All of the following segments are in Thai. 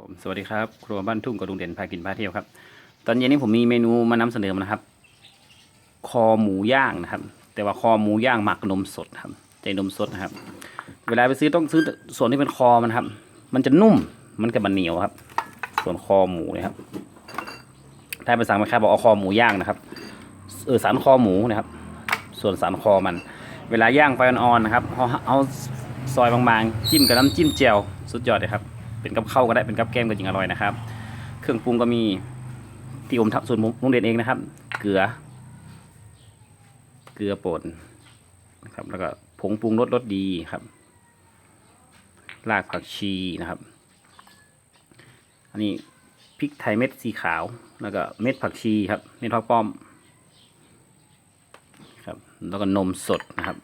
ผมสวัสดีครับ ครัวบ้านทุ่งกับลุงเด่นพากินพาเที่ยวครับ ตอนเย็นนี้ผมมีเมนูมานำเสนอมานะครับ คอหมูย่างนะครับ แต่ว่าคอหมูย่างหมักนมสดครับใจนมสดนะครับ เวลาไปซื้อต้องซื้อส่วนที่เป็นคอมันครับ มันจะนุ่มมันกับมันเหนียวครับ ส่วนคอหมูนะครับ ถ้าไปสั่งมาครับอกเอาคอหมูย่างนะครับเออสันคอหมูนะครับ ส่วนสันคอมัน เวลาย่างไฟอ่อนๆนะครับเอาเอาซอยบางๆจิ้มกับน้ำจิ้มแจ่วสุดยอดเลยครับ เป็นกับข้าวก็ได้เป็นกับแกล้มก็จริงอร่อยนะครับ เครื่องปรุงก็มีที่ผมทำส่วนมุงเด่นเองนะครับ เกลือ เกลือป่นนะครับ แล้วก็ผงปรุงรสรสดีครับรากผักชีนะครับ อันนี้พริกไทยเม็ดสีขาว แล้วก็เม็ดผักชีครับเม็ดผักป้อมครับ แล้วก็นมสดนะครับ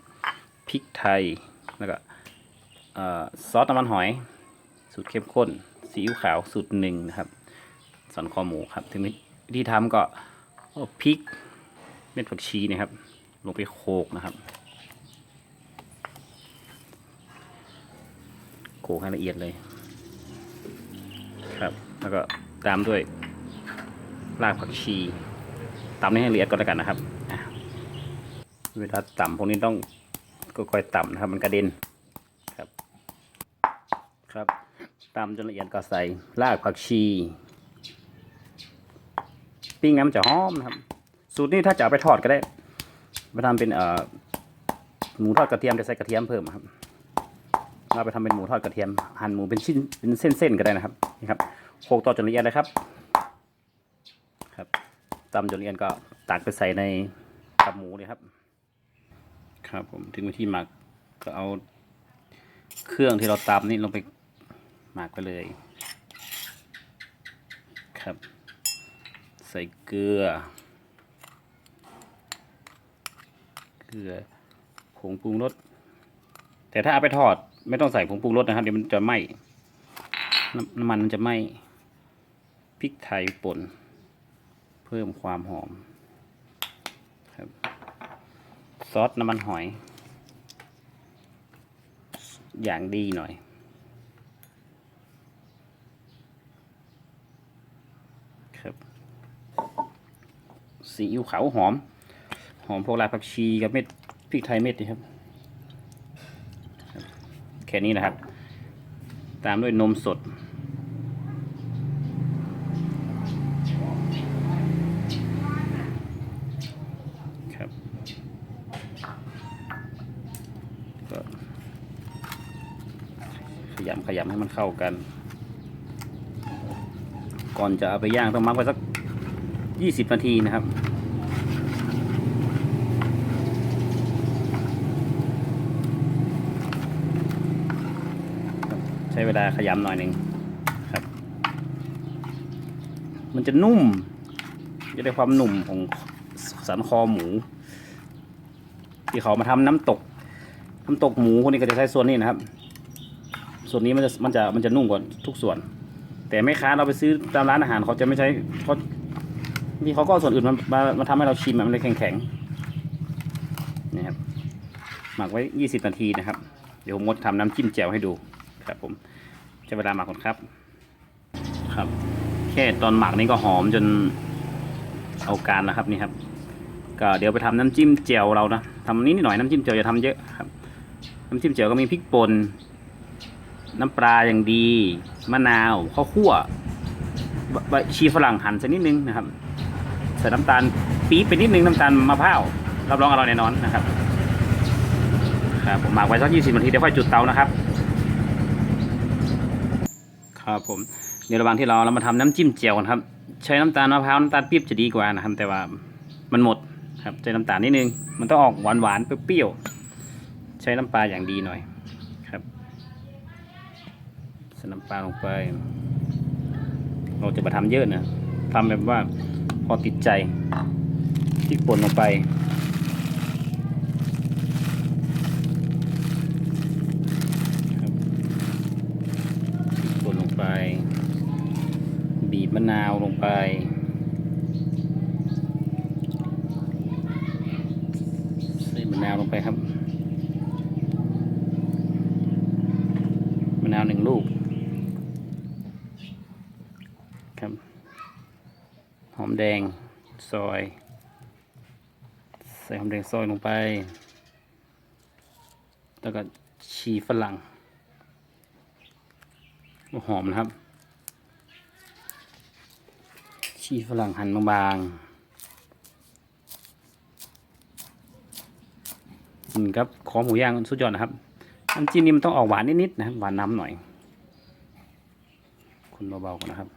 พริกไทยแล้วก็ซอสน้ำมันหอย สูตรเข้มข้นซีอิ๊วขาวสูตรหนึ่งนะครับ สันคอหมูครับถึงวิธีทำก็เอาพริกเม็ดผักชีนะครับ ลงไปโขกนะครับโขกให้ละเอียดเลยครับแล้วก็ตามด้วยรากผักชีตำให้ละเอียดก่อนแล้วกันนะครับเวลาตำพวกนี้ต้องค่อยๆตำนะครับ มันกระเด็นครับครับ ตำจนละเอียดก็ใส่รากผักชี ปิ้งน้ำจะหอมนะครับ สูตรนี้ถ้าจะเอาไปทอดก็ได้ไปทำเป็นเอ่อหมูทอดกระเทียมจะใส่กระเทียมเพิ่มครับ เราไปทำเป็นหมูทอดกระเทียม หั่นหมูเป็นชิ้นเป็นเส้นๆก็ได้นะครับนี่ครับโขลกต่อจนละเอียดเลยครับ ครับตำจนละเอียดก็ตักไปใส่ในกับหมูเลยครับ ครับผมถึงวิธีหมักก็เอาเครื่องที่เราตำนี่ลงไป หมักไปเลยครับ ใส่เกลือ เกลือผงปรุงรสแต่ถ้าเอาไปทอดไม่ต้องใส่ผงปรุงรสนะครับเดี๋ยวมันจะไหม้น้ำน้ำมันมันจะไหม้พริกไทยป่น เพิ่มความหอมครับซอสน้ำมันหอย อย่างดีหน่อย ครับ ซีอิ๊วขาวหอม หอมพวกรากผักชีกับเม็ดพริกไทยเม็ดนี่ครับ แค่นี้นะครับ ตามด้วยนมสด ครับก็ขยำขยำให้มันเข้ากัน ก่อนจะเอาไปย่างต้องมักไว้สัก ยี่สิบนาทีนะครับ ใช้เวลาขยำหน่อยหนึ่งครับ มันจะนุ่ม จะได้ความหนุ่มของสันคอหมู ที่เขามาทำน้ำตก น้ำตกหมูพวกนี้ก็จะใช้ส่วนนี้นะครับ ส่วนนี้มันจะมันจะมันจะนุ่มกว่าทุกส่วน แต่แม่ค้าเราไปซื้อตามร้านอาหารเขาจะไม่ใช้เขา ที่เขาก็เอาส่วนอื่นมามามาทำให้เราชิมมันเลยแข็งแข็งๆนี่ครับหมักไว้ยี่สิบนาทีนะครับ เดี๋ยวผมงดทำน้ำจิ้มแจ่วให้ดูครับผมใช้เวลาหมักก่อนครับ ครับ แค่ตอนหมักนี่ก็หอมจนเอาการแล้วครับนี่ครับ ก็เดี๋ยวไปทำน้ำจิ้มแจ่วเรานะทำนิดหน่อยน้ำจิ้มแจ่วอย่าทำเยอะครับ น้ำจิ้มแจ่วก็มีพริกป่นน้ำปลาอย่างดี มะนาวข้าวคั่วใบชีฝรั่งหั่นสักนิดนึงนะครับ ใส่น้ำตาลปี๊บไปนิดนึงน้ำตาลมะพร้าวรับรองอร่อยแน่นอนนะครับครับผมหมักไว้สักยี่สิบนาทีเดี๋ยวค่อยจุดเตานะครับ ครับผมในระหว่างที่เราเรามาทำน้ำจิ้มเจียวกันครับ ใช้น้ำตาลมะพร้าวน้ำตาลปี๊บจะดีกว่านะครับ แต่ว่ามันหมดครับใช้น้ำตาลนิดนึง มันต้องออกหวานหวานเปรี้ยวใช้น้ำปลาอย่างดีหน่อยครับใส่น้ำปลาลงไป เราจะมาทำเยอะนะทำแบบว่า อติดใจพริกป่นลงไปครับพริกป่นลงไป บีบมะนาวลงไป ใส่มะนาวลงไปครับ มะนาวหนึ่งลูกครับ มแดงซอย ใส่หอมแดงซอยลงไป แล้วก็ชีฝรั่งหอมนะครับ ชีฝรั่งหั่นบางๆกินกับคอหมูย่างสุดยอดนะครับน้ำจิ้มนี่มันต้องออกหวานนิดๆนะครับหวานน้ำหน่อย คนเบาๆก่อนนะครับ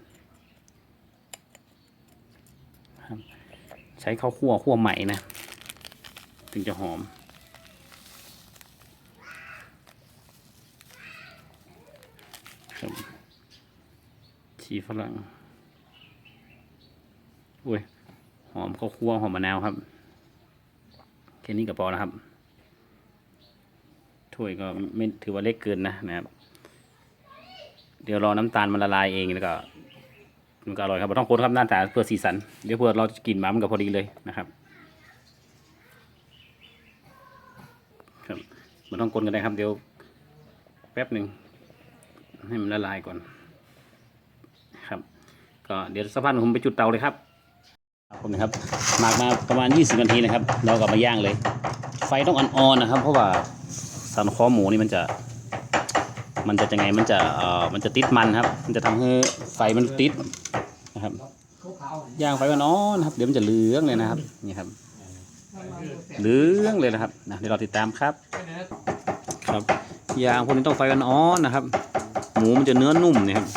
ครับ ใช้ข้าวคั่วคั่วใหม่นะ ถึงจะหอม ชีฝรั่งอุ้ยหอมข้าวคั่วหอมมะนาวครับแค่นี้ก็พอแล้วครับถ้วยก็ไม่ถือว่าเล็กเกินนะนะครับ เดี๋ยวรอน้ำตาลมันละลายเองแล้วก็ มันก็อร่อยครับต้องคนครับหน้าตาเพื่อสีสันเดี๋ยวเพื่อเราจะกินมามันก็พอดีเลยนะครับครับไม่ต้องคนกันได้ครับ เดี๋ยวแป๊บหนึ่งให้มันละลายก่อน ครับ ก็เดี๋ยวสักพักหนึ่งผมไปจุดเตาเลยครับผมนะครับหมักมาประมาณ 20นาทีนะครับ เราก็มาย่างเลย ไฟต้องอ่อนๆนะครับ เพราะว่าสันคอหมูนี่มันจะ มันจะยังไงมันจะเอ่อมันจะติดมันครับ มันจะทำให้ไฟมันติด นะครับย่างไฟมันอ่อนะครับ เดี๋ยวมันจะเหลืองเลยนะครับ นี่ครับ เหลืองเลยนะครับนะเดี๋ยวเราติดตามครับ ครับย่างพวกนี้ต้องไฟอ่อนนะครับ หมูมันจะเนื้อนุ่มนี่ครับ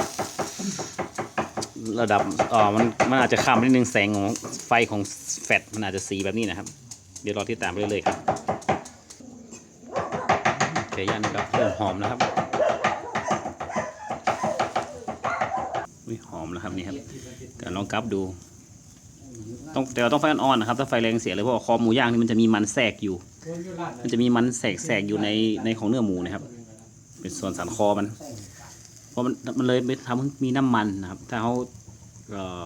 ระดับอ่อมันมันอาจจะข้ามนิดนึงแสงของไฟของแฟตมันอาจจะสีแบบนี้นะครับ เดี๋ยวเรอติดตามไปเรื่อยๆครับไก่ย่างนะครับเริ่มหอมนะครับอุ๊ยหอ มนะครับนี่ครับก็ลองกลับดู ต้องแต่เราต้องไฟอ่อนๆนะครับถ้าไฟแรงเสียเลยเพราะว่าคอหมูย่างนี่มันจะมีมันแทรกอยู่ มันจะมีมันแทรกๆอยู่ในในของเนื้อหมูนะครับ เป็นส่วนสันคอมัน เพราะมันมันเลยไปทำให้มีน้ำมันนะครับ ถ้าเขาเอ่อ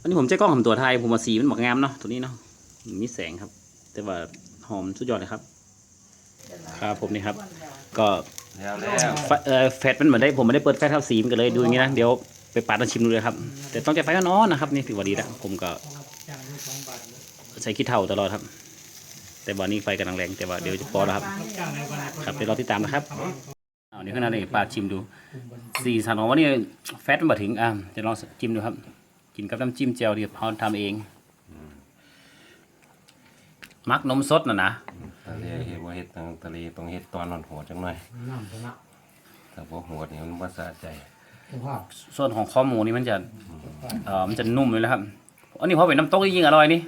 อันนี้ผมใช้กล้องทำตัวไทยผมมาสีมันบอกงามเนาะตัวนี้เนาะมีแสงครับ แต่ว่าหอมสุดยอดเลยครับ ครับผมนี่ครับ ก็แล้วแล้วไฟเอ่อแฟตมันเหมือนได้ผมไม่ได้เปิดแฟตเท่าสีมันก็เลยดูอย่างนี้นะเดี๋ยว ไปปาดมาชิมดูเลยครับ แต่ต้องใจไฟอ่อนๆนะครับ นี่ถือว่าดีแล้วผมก็ใช้ขี้เถ้าตลอดครับ แต่วันนี้ไฟกำลังแรงแต่ว่าเดี๋ยวจะพอแล้วครับ ครับเดี๋ยวเราติดตามนะครับเอาเดี๋ยวข้างหน้าเลยปาดชิมดูสีสันของวันนี้แฟตมันมาถึงอะจะลองจิ้มดูครับกินกับน้ำจิ้มเจียวที่เขาทำเอง มักนมสดน่ะนะทะเลเฮ็ดว่าเฮ็ดทางทะเลต้องเฮ็ดตอนนอนหัวจังหน่อยน้ำชนะถ้าบ่หัวนี่มันบ่สะใจ สภาพส่วนของข้อหมูนี่มันจะเอ่อมันจะนุ่มเลยนะครับ อันนี้พอเป็นน้ำตกยิ่งอร่อยนี่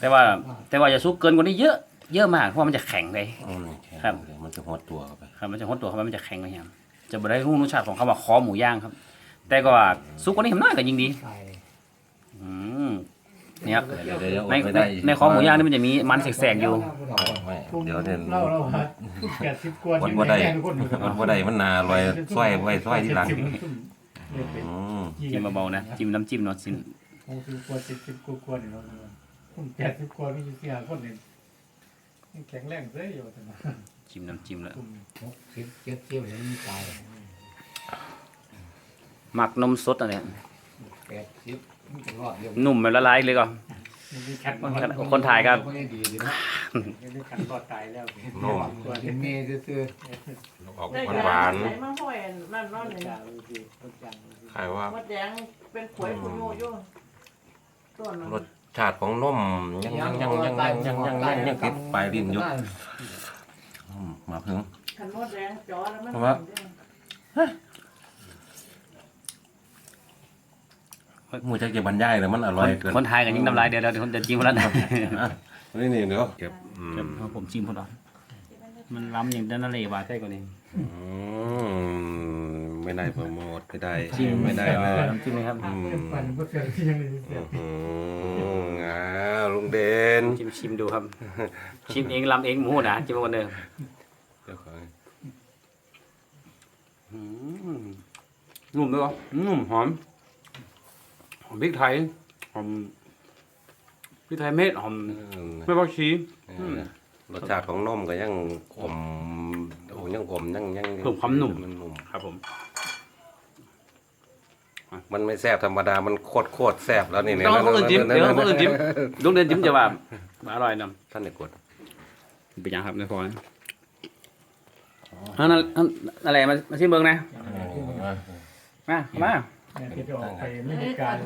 แต่ว่าแต่ว่าอย่าซุกเกินกว่านี้เยอะ เยอะมากเพราะมันจะแข็งไป อืมแข็งครับเลยมันจะหดตัวเข้าไปครับ มันจะหดตัวเข้าไปมันจะแข็งไปครับจะบ่ได้รู้รสชาติของคำว่าคอหมูย่างครับ แต่ก็ว่าซุกกว่านี้ทำน่าก็ยิ่งดีไก่อืมเนี่ยครับเดี๋ยวเดี๋ยวเดี๋ยวอในดไม่ในได้ในคอหมูย่างนี่มันจะมีมันแสกๆอยู่ไม่เดี๋ยวเดี๋ยวเล่าเราฮะแปดสิบกว่าวันบ่ได้วันบ่ได้มันนาลอยซอยไว้ซอยที่หลังอืมจิ้มเบาๆนะจิ้มน้ำจิ้มเนาะจิ้มหกสิบกว่าเจ็ดสิบกว่ากว่าเนี่ยเราคุณแปดสิบกว่ามีอยู่สี่ห้าคนเนี่ยแข็งแรงเลยอยู่แต่มาจิ้มน้ำจิ้มแล้วคุณหกสิบเจ็ดสิบแล้วมีตายหมักนมสดอะไรแปดสิบ มันจะรอดเดียวนุ่มแบบละลายเลยก็มีขัดคนถ่ายก็ไม่ดีดีนะมีขัดรอดตายแล้วนุ่มกว่าเป็นเมย์ซื่อออกได้หวานไหนมาห้อยนั่นนั่นๆนี่จ่าดูสิรถจังๆคล้ายว่ามดแดงเป็นขวยคุณโยโย่ต้นรสชาติของนมยังยังยังยังยังยังยังยังยังติดปลายลิ้นอยู่อืมมาเพิ่งขันมดแดงจอแล้วมัน เพราะว่า ห มูจักจะบรรยายเลยมันอร่อยเกินคนไทยกันยิ่งน้ำลายเดี๋ยวเดี๋ยวเดี๋ยวจะจิ้มคนละอะนี่นี่เดี๋ยวเก็บอืมเดี๋ยวผมจิ้มคนละมันล้ำอย่างด้านเลว่าใช่กว่านี้อืมไม่ได้โปรโมทไม่ได้จิ้มไม่ได้เลยน้ำจิ้มเลยครับอืมปั่นก็เสียที่ยังไม่เสียอืมอ้าวลุงเด่นชิมชิมดูครับ ชิมเองล้ำเองหมูนะจิ้มมาวันเดิมเดี๋ยวขออืมนุ่มด้วยเหรอนุ่มหอมห อมพริกไทยหอมพริกไทยเม็ดหอมอืมไม่บอกชีอืมรสชาติของนมก็ยังอมโอ้ยังอมยังยังเพิ่มความหนุ่มมันนุ่มครับ ผม มันไม่แซ่บธรรมดา มันโคตรโคตรแซ่บแล้วนี่เนี่ยต้องคนอื่นจิ้มเดี๋ยวคนอื่นจิ้มลุงเดินจิ้มจะว่าอร่อยนท่านเนี่ยกดำเป็นยังครับในพอนะอันนั้นอันอะไรมามาชิมเบิ้งนะมามา เนี่ยที่จะออกไปไม่มีการ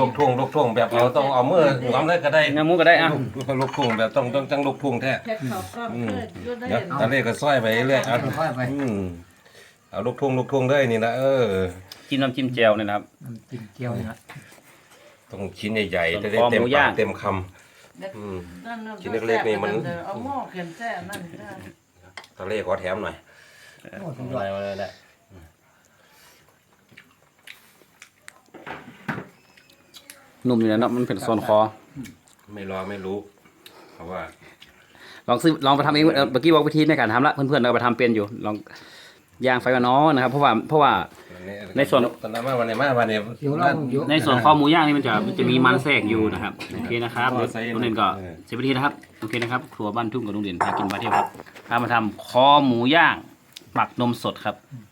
ลูกทุ่งลูกทุ่งแบบเราต้องเอามือหวมเลยก็ได้งาหมูก็ได้อะลูกทุ่งแบบต้องต้องจังลูกทุ่งแท้แพ็คเขาก็เพื่อยุ่ได้เดี๋ยวตอนนี้ก็ซอยไปเรื่อยๆเอาค่อยไปอืมเอาลูกทุ่งลูกทุ่งได้นี่นะเออจิ้มน้ำจิ้มแจ่วเนี่ยนะครับ น้ำจิ้มเกี๊ยวนี่นะต้องชิ้นใหญ่ๆจะได้เต็มปากเต็มคำอืม ชิ้นเล็กๆนี่มัน เอาหม้อเข็นแท้นั่นได้ตะเล่ขอแถมหน่อยโอ้สุดยออะไร ดมาเลยแหละนุ่มอยู่นะเนาะมันเป็นโซนคอ ไม่รอไม่รู้ เพราะว่า ลองซื้อลองไปทำเองเอ่อเมื่อกี้บอกวิธีในการทำละเพื่อนๆเราไปทำเป็นอยู่ ลองย่างไฟกับน้องนะครับเพราะว่าเพราะว่า ในส่วน ตอนนั้นมาวันนี้มาวันนี้เกี๊ยวเราเยอะในส่วนคอหมูย่างนี่มันจะมันจะมีมันแทรกอยู่นะครับโอเคนะครับเดี๋ยวลุงเด่นก็เสียวิธีนะครับโอเคนะครับ ครัวบ้านทุ่งกับลุงเด่นพากินมาเที่ยวครับพามาทำคอหมูย่างหมักนมสดครับอืม